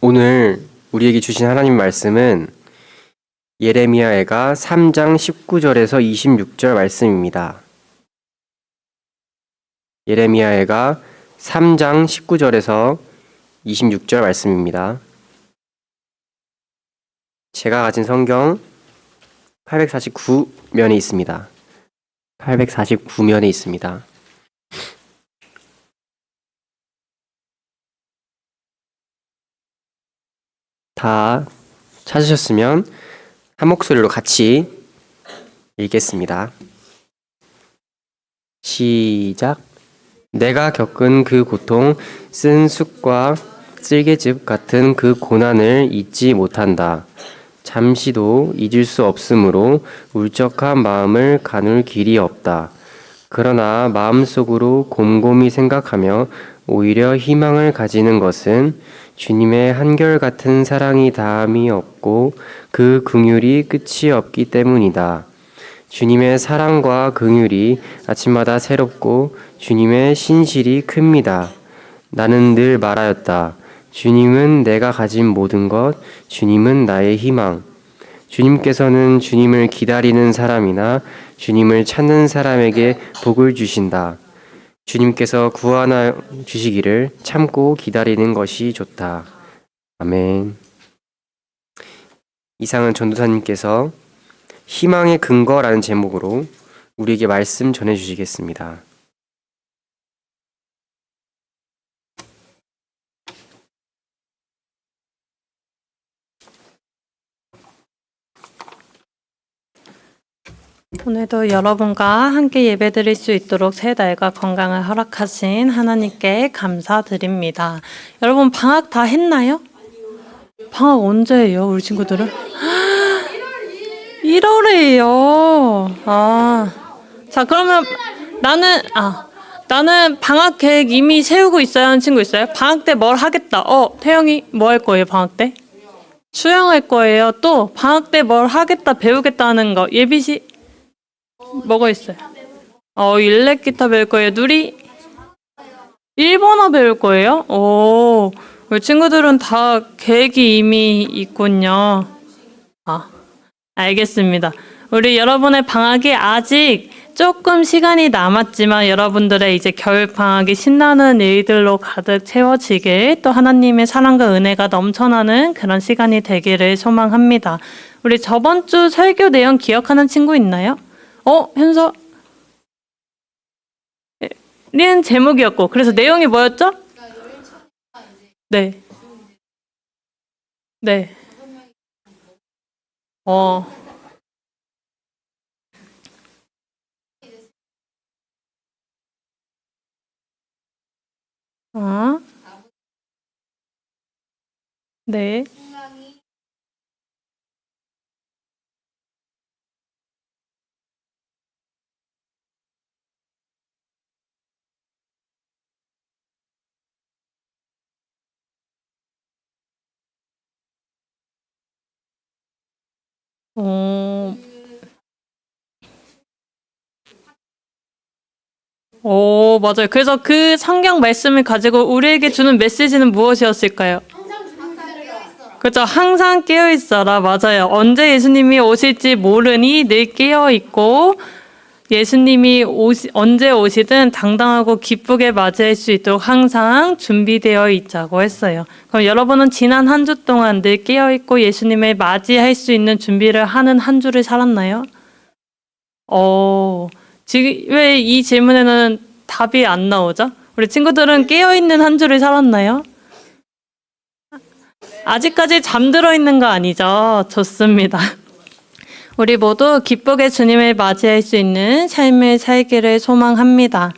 오늘 우리에게 주신 하나님 말씀은 예레미야애가 3장 19절에서 26절 말씀입니다. 예레미야애가 3장 19절에서 26절 말씀입니다. 제가 가진 성경 849면에 있습니다. 849면에 있습니다. 다 찾으셨으면 한 목소리로 같이 읽겠습니다. 시작. 내가 겪은 그 고통, 쓴 쑥과 쓸개즙 같은 그 고난을 잊지 못한다. 잠시도 잊을 수 없으므로 울적한 마음을 가눌 길이 없다. 그러나 마음속으로 곰곰이 생각하며 오히려 희망을 가지는 것은 주님의 한결같은 사랑이 다함이 없고 그 긍휼이 끝이 없기 때문이다. 주님의 사랑과 긍휼이 아침마다 새롭고 주님의 신실이 큽니다. 나는 늘 말하였다. 주님은 내가 가진 모든 것, 주님은 나의 희망. 주님께서는 주님을 기다리는 사람이나 주님을 찾는 사람에게 복을 주신다. 주님께서 구하나 주시기를 참고 기다리는 것이 좋다. 아멘. 이상은 전도사님께서 희망의 근거라는 제목으로 우리에게 말씀 전해 주시겠습니다. 오늘도 여러분과 함께 예배드릴 수 있도록 새 달과 건강을 허락하신 하나님께 감사드립니다. 여러분 방학 다 했나요? 방학 언제예요, 우리 친구들은? 1월이에요. 아, 자 그러면 나는 아 나는 방학 계획 이미 세우고 있어야 하는 친구 있어요? 방학 때 뭘 하겠다. 어, 태영이 뭐 할 거예요, 방학 때? 수영할 거예요. 또 방학 때 뭘 하겠다, 배우겠다 하는 거. 예비 시 뭐가 있어요? 어, 일렉 기타 배울 거예요. 누리 일본어 배울 거예요? 오, 우리 친구들은 다 계획이 이미 있군요. 아, 알겠습니다. 우리 여러분의 방학이 아직 조금 시간이 남았지만 여러분들의 이제 겨울 방학이 신나는 일들로 가득 채워지길 또 하나님의 사랑과 은혜가 넘쳐나는 그런 시간이 되기를 소망합니다. 우리 저번 주 설교 내용 기억하는 친구 있나요? 어, 현서. 는 제목이었고, 그래서 내용이 뭐였죠? 네. 네. 어. 어? 네. 어. 오, 맞아요. 그래서 그 성경 말씀을 가지고 우리에게 주는 메시지는 무엇이었을까요? 그렇죠. 항상 깨어 있어라. 맞아요. 언제 예수님이 오실지 모르니 늘 깨어 있고 예수님이 오시, 언제 오시든 당당하고 기쁘게 맞이할 수 있도록 항상 준비되어 있자고 했어요. 그럼 여러분은 지난 한 주 동안 늘 깨어 있고 예수님을 맞이할 수 있는 준비를 하는 한 주를 살았나요? 어, 지금 왜 이 질문에는 답이 안 나오죠? 우리 친구들은 깨어 있는 한 주를 살았나요? 아직까지 잠들어 있는 거 아니죠? 좋습니다. 우리 모두 기쁘게 주님을 맞이할 수 있는 삶을 살기를 소망합니다.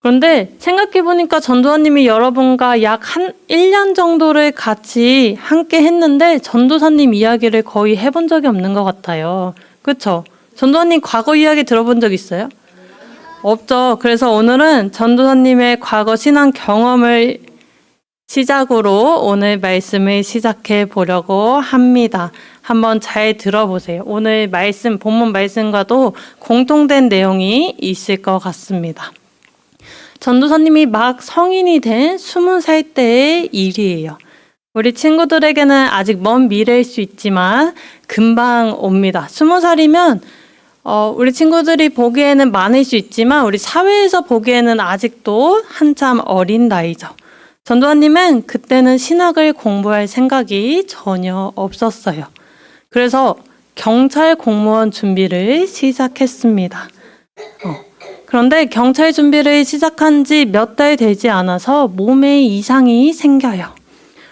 그런데 생각해보니까 전도사님이 여러분과 약 한 1년 정도를 같이 함께 했는데 전도사님 이야기를 거의 해본 적이 없는 것 같아요. 그쵸? 전도사님 과거 이야기 들어본 적 있어요? 없죠. 그래서 오늘은 전도사님의 과거 신앙 경험을 시작으로 오늘 말씀을 시작해 보려고 합니다. 한번 잘 들어보세요. 오늘 말씀, 본문 말씀과도 공통된 내용이 있을 것 같습니다. 전도사님이 막 성인이 된 스무 살 때의 일이에요. 우리 친구들에게는 아직 먼 미래일 수 있지만 금방 옵니다. 스무 살이면 어, 우리 친구들이 보기에는 많을 수 있지만 우리 사회에서 보기에는 아직도 한참 어린 나이죠. 전도환님은 그때는 신학을 공부할 생각이 전혀 없었어요. 그래서 경찰 공무원 준비를 시작했습니다. 어, 그런데 경찰 준비를 시작한 지 몇 달 되지 않아서 몸에 이상이 생겨요.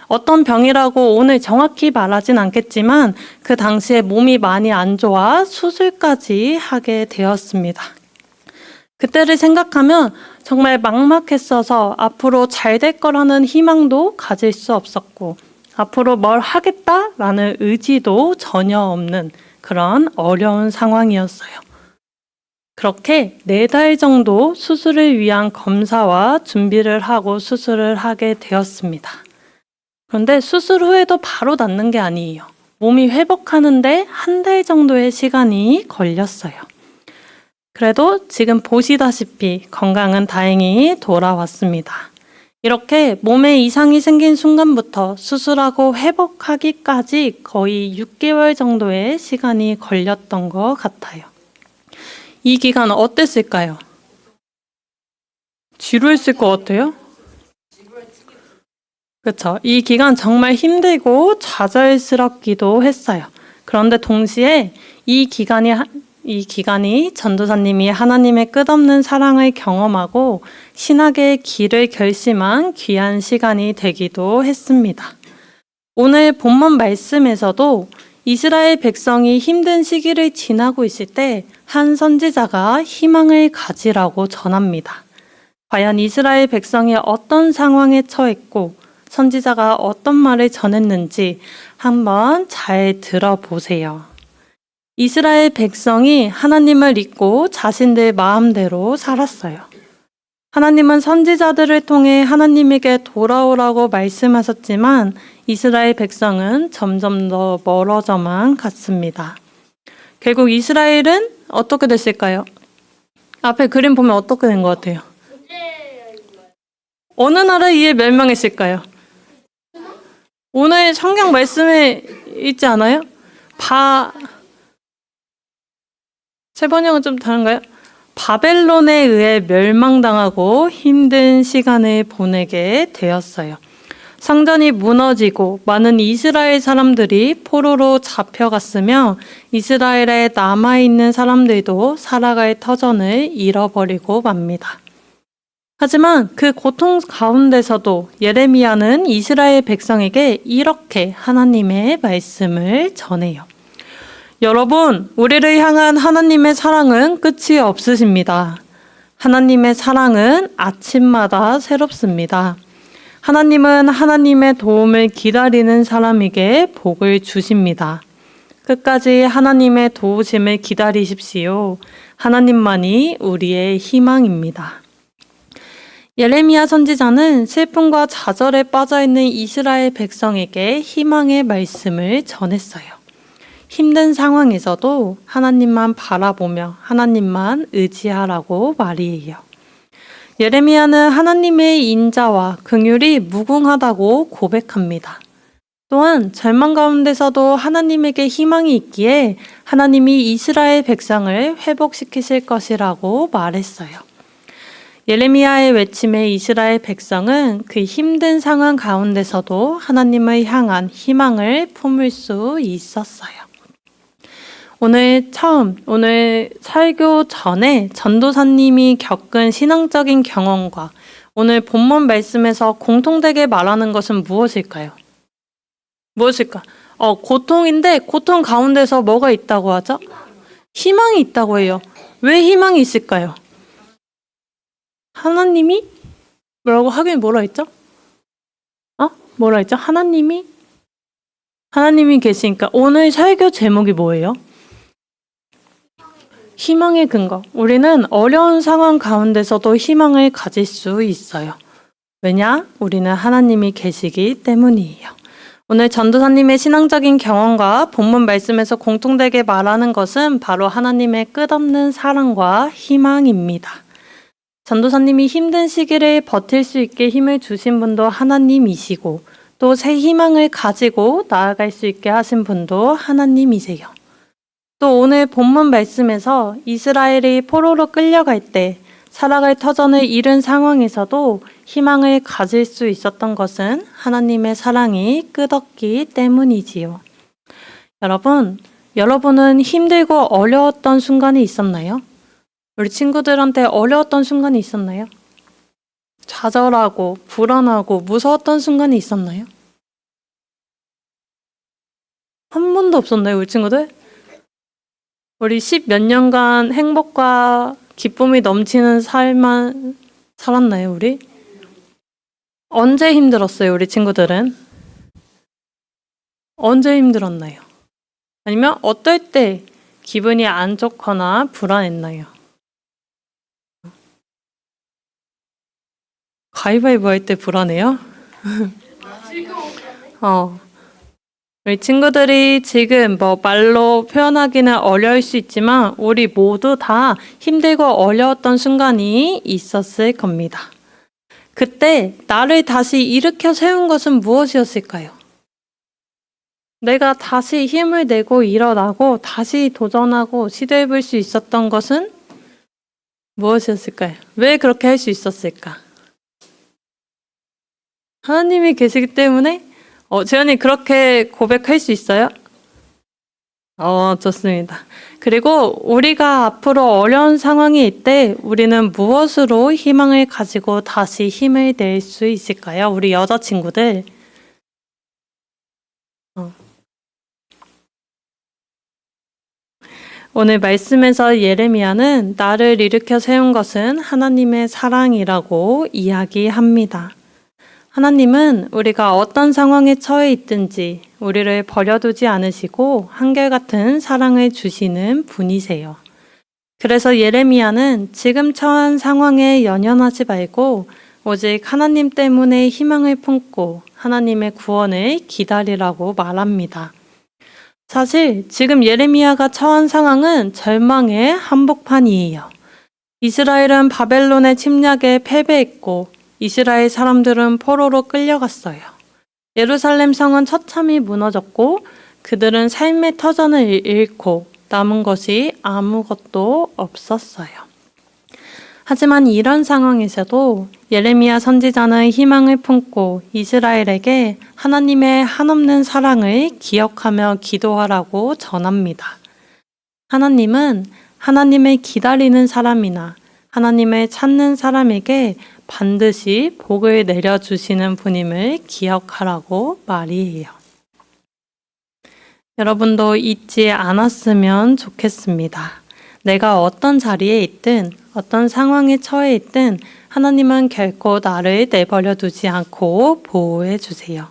어떤 병이라고 오늘 정확히 말하진 않겠지만 그 당시에 몸이 많이 안 좋아 수술까지 하게 되었습니다. 그때를 생각하면 정말 막막했어서 앞으로 잘 될 거라는 희망도 가질 수 없었고 앞으로 뭘 하겠다라는 의지도 전혀 없는 그런 어려운 상황이었어요. 그렇게 네 달 정도 수술을 위한 검사와 준비를 하고 수술을 하게 되었습니다. 그런데 수술 후에도 바로 낫는 게 아니에요. 몸이 회복하는데 한 달 정도의 시간이 걸렸어요. 그래도 지금 보시다시피 건강은 다행히 돌아왔습니다. 이렇게 몸에 이상이 생긴 순간부터 수술하고 회복하기까지 거의 6개월 정도의 시간이 걸렸던 것 같아요. 이 기간 어땠을까요? 지루했을 것 같아요? 그렇죠. 이 기간 정말 힘들고 좌절스럽기도 했어요. 그런데 동시에 이 기간이 하- 이 기간이 전도사님이 하나님의 끝없는 사랑을 경험하고 신학의 길을 결심한 귀한 시간이 되기도 했습니다. 오늘 본문 말씀에서도 이스라엘 백성이 힘든 시기를 지나고 있을 때 한 선지자가 희망을 가지라고 전합니다. 과연 이스라엘 백성이 어떤 상황에 처했고 선지자가 어떤 말을 전했는지 한번 잘 들어보세요. 이스라엘 백성이 하나님을 잊고 자신들 마음대로 살았어요. 하나님은 선지자들을 통해 하나님에게 돌아오라고 말씀하셨지만 이스라엘 백성은 점점 더 멀어져만 갔습니다. 결국 이스라엘은 어떻게 됐을까요? 앞에 그림 보면 어떻게 된 것 같아요? 어느 나라에 의해 멸망했을까요? 오늘 성경 말씀에 있지 않아요? 바 세 번역은 좀 다른가요? 바벨론에 의해 멸망당하고 힘든 시간을 보내게 되었어요. 성전이 무너지고 많은 이스라엘 사람들이 포로로 잡혀갔으며 이스라엘에 남아있는 사람들도 살아갈 터전을 잃어버리고 맙니다. 하지만 그 고통 가운데서도 예레미야는 이스라엘 백성에게 이렇게 하나님의 말씀을 전해요. 여러분, 우리를 향한 하나님의 사랑은 끝이 없으십니다. 하나님의 사랑은 아침마다 새롭습니다. 하나님은 하나님의 도움을 기다리는 사람에게 복을 주십니다. 끝까지 하나님의 도우심을 기다리십시오. 하나님만이 우리의 희망입니다. 예레미야 선지자는 슬픔과 좌절에 빠져 있는 이스라엘 백성에게 희망의 말씀을 전했어요. 힘든 상황에서도 하나님만 바라보며 하나님만 의지하라고 말이에요. 예레미야는 하나님의 인자와 긍휼이 무궁하다고 고백합니다. 또한 절망 가운데서도 하나님에게 희망이 있기에 하나님이 이스라엘 백성을 회복시키실 것이라고 말했어요. 예레미야의 외침에 이스라엘 백성은 그 힘든 상황 가운데서도 하나님을 향한 희망을 품을 수 있었어요. 오늘 처음, 오늘 설교 전에 전도사님이 겪은 신앙적인 경험과 오늘 본문 말씀에서 공통되게 말하는 것은 무엇일까요? 무엇일까? 어, 고통인데 고통 가운데서 뭐가 있다고 하죠? 희망이 있다고 해요. 왜 희망이 있을까요? 하나님이 뭐라고 하긴 뭐라 했죠? 어? 뭐라 했죠? 하나님이 하나님이 계시니까 오늘 설교 제목이 뭐예요? 희망의 근거. 우리는 어려운 상황 가운데서도 희망을 가질 수 있어요. 왜냐? 우리는 하나님이 계시기 때문이에요. 오늘 전도사님의 신앙적인 경험과 본문 말씀에서 공통되게 말하는 것은 바로 하나님의 끝없는 사랑과 희망입니다. 전도사님이 힘든 시기를 버틸 수 있게 힘을 주신 분도 하나님이시고 또 새 희망을 가지고 나아갈 수 있게 하신 분도 하나님이세요. 또 오늘 본문 말씀에서 이스라엘이 포로로 끌려갈 때 살아갈 터전을 잃은 상황에서도 희망을 가질 수 있었던 것은 하나님의 사랑이 끝없기 때문이지요. 여러분, 여러분은 힘들고 어려웠던 순간이 있었나요? 우리 친구들한테 어려웠던 순간이 있었나요? 좌절하고 불안하고 무서웠던 순간이 있었나요? 한 번도 없었나요, 우리 친구들? 우리 십 몇 년간 행복과 기쁨이 넘치는 삶만 살았나요, 우리? 언제 힘들었어요, 우리 친구들은? 언제 힘들었나요? 아니면 어떨 때 기분이 안 좋거나 불안했나요? 가위바위보 할 때 불안해요? 어. 우리 친구들이 지금 뭐 말로 표현하기는 어려울 수 있지만 우리 모두 다 힘들고 어려웠던 순간이 있었을 겁니다. 그때 나를 다시 일으켜 세운 것은 무엇이었을까요? 내가 다시 힘을 내고 일어나고 다시 도전하고 시도해 볼 수 있었던 것은 무엇이었을까요? 왜 그렇게 할 수 있었을까? 하나님이 계시기 때문에 어, 재현이 그렇게 고백할 수 있어요? 어, 좋습니다. 그리고 우리가 앞으로 어려운 상황이 있때 우리는 무엇으로 희망을 가지고 다시 힘을 낼 수 있을까요? 우리 여자친구들. 어. 오늘 말씀에서 예레미야는 나를 일으켜 세운 것은 하나님의 사랑이라고 이야기합니다. 하나님은 우리가 어떤 상황에 처해 있든지 우리를 버려두지 않으시고 한결같은 사랑을 주시는 분이세요. 그래서 예레미야는 지금 처한 상황에 연연하지 말고 오직 하나님 때문에 희망을 품고 하나님의 구원을 기다리라고 말합니다. 사실 지금 예레미야가 처한 상황은 절망의 한복판이에요. 이스라엘은 바벨론의 침략에 패배했고 이스라엘 사람들은 포로로 끌려갔어요. 예루살렘 성은 처참히 무너졌고 그들은 삶의 터전을 잃고 남은 것이 아무것도 없었어요. 하지만 이런 상황에서도 예레미야 선지자는 희망을 품고 이스라엘에게 하나님의 한없는 사랑을 기억하며 기도하라고 전합니다. 하나님은 하나님을 기다리는 사람이나 하나님을 찾는 사람에게 반드시 복을 내려주시는 분임을 기억하라고 말이에요. 여러분도 잊지 않았으면 좋겠습니다. 내가 어떤 자리에 있든 어떤 상황에 처해 있든 하나님은 결코 나를 내버려 두지 않고 보호해 주세요.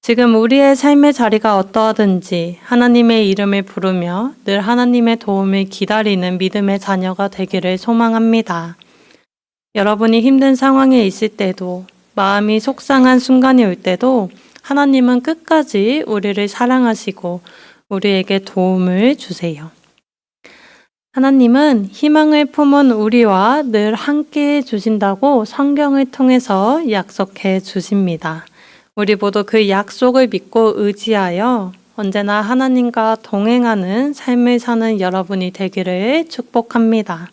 지금 우리의 삶의 자리가 어떠하든지 하나님의 이름을 부르며 늘 하나님의 도움을 기다리는 믿음의 자녀가 되기를 소망합니다. 여러분이 힘든 상황에 있을 때도 마음이 속상한 순간이 올 때도 하나님은 끝까지 우리를 사랑하시고 우리에게 도움을 주세요. 하나님은 희망을 품은 우리와 늘 함께 해 주신다고 성경을 통해서 약속해 주십니다. 우리 모두 그 약속을 믿고 의지하여 언제나 하나님과 동행하는 삶을 사는 여러분이 되기를 축복합니다.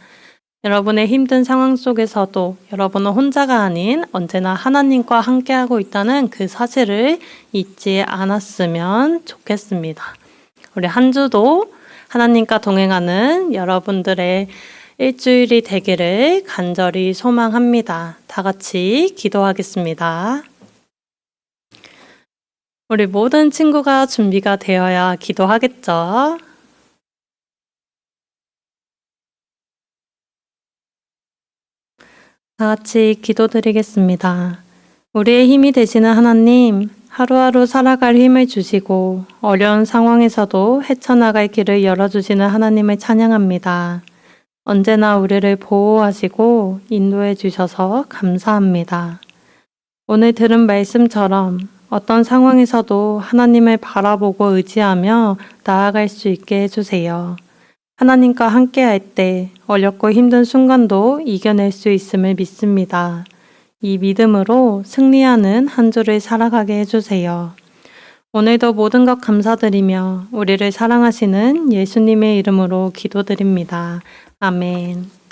여러분의 힘든 상황 속에서도 여러분은 혼자가 아닌 언제나 하나님과 함께하고 있다는 그 사실을 잊지 않았으면 좋겠습니다. 우리 한 주도 하나님과 동행하는 여러분들의 일주일이 되기를 간절히 소망합니다. 다 같이 기도하겠습니다. 우리 모든 친구가 준비가 되어야 기도하겠죠? 다 같이 기도드리겠습니다. 우리의 힘이 되시는 하나님, 하루하루 살아갈 힘을 주시고 어려운 상황에서도 헤쳐나갈 길을 열어주시는 하나님을 찬양합니다. 언제나 우리를 보호하시고 인도해 주셔서 감사합니다. 오늘 들은 말씀처럼 어떤 상황에서도 하나님을 바라보고 의지하며 나아갈 수 있게 해주세요. 하나님과 함께 할 때 어렵고 힘든 순간도 이겨낼 수 있음을 믿습니다. 이 믿음으로 승리하는 한 주를 살아가게 해주세요. 오늘도 모든 것 감사드리며 우리를 사랑하시는 예수님의 이름으로 기도드립니다. 아멘.